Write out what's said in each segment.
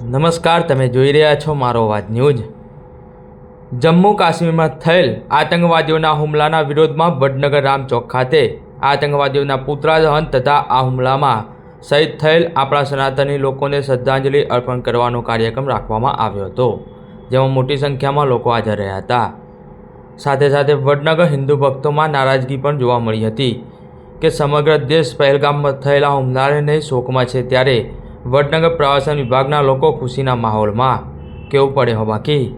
નમસ્કાર, તમે જોઈ રહ્યા છો મારો વાત ન્યૂઝ. જમ્મુ કાશ્મીરમાં થયેલ આતંકવાદીઓના હુમલાના વિરોધમાં વડનગર રામચોક ખાતે આતંકવાદીઓના પુત્રાદહન દહન તથા આ હુમલામાં શહીદ થયેલ આપણા સનાતની લોકોને શ્રદ્ધાંજલિ અર્પણ કરવાનો કાર્યક્રમ રાખવામાં આવ્યો હતો, જેમાં મોટી સંખ્યામાં લોકો હાજર રહ્યા હતા. સાથે સાથે વડનગર હિન્દુ ભક્તોમાં નારાજગી પણ જોવા મળી હતી કે સમગ્ર દેશ પહેલગામમાં થયેલા હુમલાને શોકમાં છે ત્યારે વડનગર પ્રવાસન વિભાગના લોકો ખુશીના માહોલમાં કેવું પડે હો બાકી?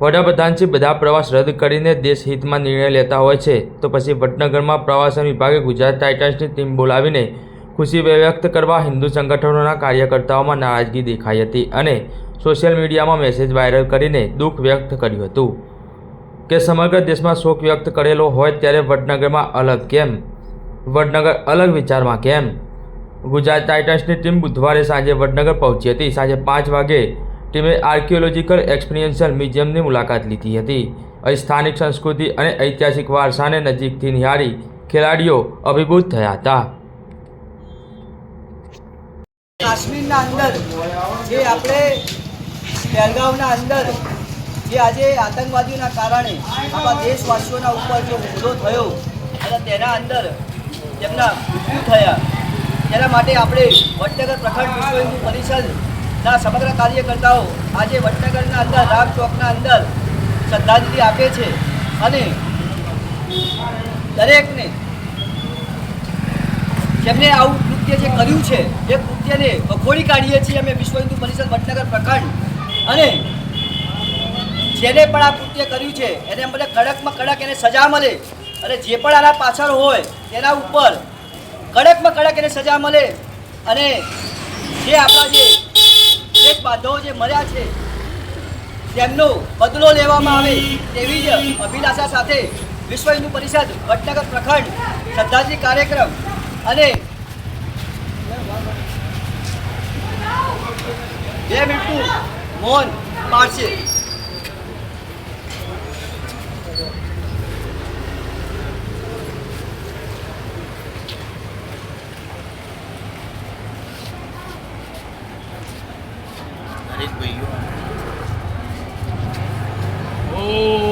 વડાપ્રધાનશ્રી બધા પ્રવાસ રદ કરીને દેશહિતમાં નિર્ણય લેતા હોય છે. તો પછી વડનગરમાં પ્રવાસન વિભાગે ગુજરાત ટાઇટન્સની ટીમ બોલાવીને ખુશી વ્યક્ત કરવા હિન્દુ સંગઠનોના કાર્યકર્તાઓમાં નારાજગી દેખાઈ હતી અને સોશિયલ મીડિયામાં મેસેજ વાયરલ કરીને દુઃખ વ્યક્ત કર્યું હતું. કે સમગ્ર દેશમાં શોક વ્યક્ત કરેલો હોય ત્યારે વડનગરમાં અલગ કેમ? વડનગર અલગ વિચારમાં કેમ? ગુજરાત ટાઇટન્સની ટીમ બુધવારે સાંજે વડનગર પહોંચી હતી. સાંજે પાંચ વાગે ટીમે આર્કિયોલોજીકલ એક્સપિરિયન્શિયલ મ્યુઝિયમની મુલાકાત લીધી હતી. અહીં સ્થાનિક સંસ્કૃતિ અને ઐતિહાસિક વારસાને નજીકથી નિહાળી ખેલાડીઓ અભિભૂત થયા હતા. કાશ્મીરના અંદર જે આપણે પહેલગામના અંદર જે આજે આતંકવાદીઓના કારણે આપણા દેશવાસીઓના ઉપર જે હુમલો થયો અને તેના અંદર તેમના મૃત્યુ થયા. તેના માટે આપણે વડનગર પ્રખંડ વિશ્વ હિન્દુ પરિષદના સમગ્ર કાર્યકર્તાઓ આજે વડનગરના અંદર, રામ ચોકના અંદર શ્રદ્ધાંજલિ આપે છે અને દરેકને જેમને આવું કૃત્ય જે કર્યું છે, એ કૃત્યને વખોડી કાઢીએ છીએ અમે વિશ્વ હિન્દુ પરિષદ વડનગર પ્રખંડ. અને જેને પણ આ કૃત્ય કર્યું છે, એને મને કડકમાં કડક એને સજા મળે અને જે પણ આના પાછળ હોય તેના ઉપર કડકમાં કડક એને સજા મળે. અને જે આપણા જે દેશ બાંધવો જે મર્યા છે, તેમનો બદલો લેવામાં આવે તેવી જ અભિલાષા સાથે વિશ્વ હિન્દુ પરિષદ વટનગર પ્રખંડ શ્રદ્ધાજી કાર્યક્રમ અને બે મિનિટનું મૌન પાડશે. you. Oh!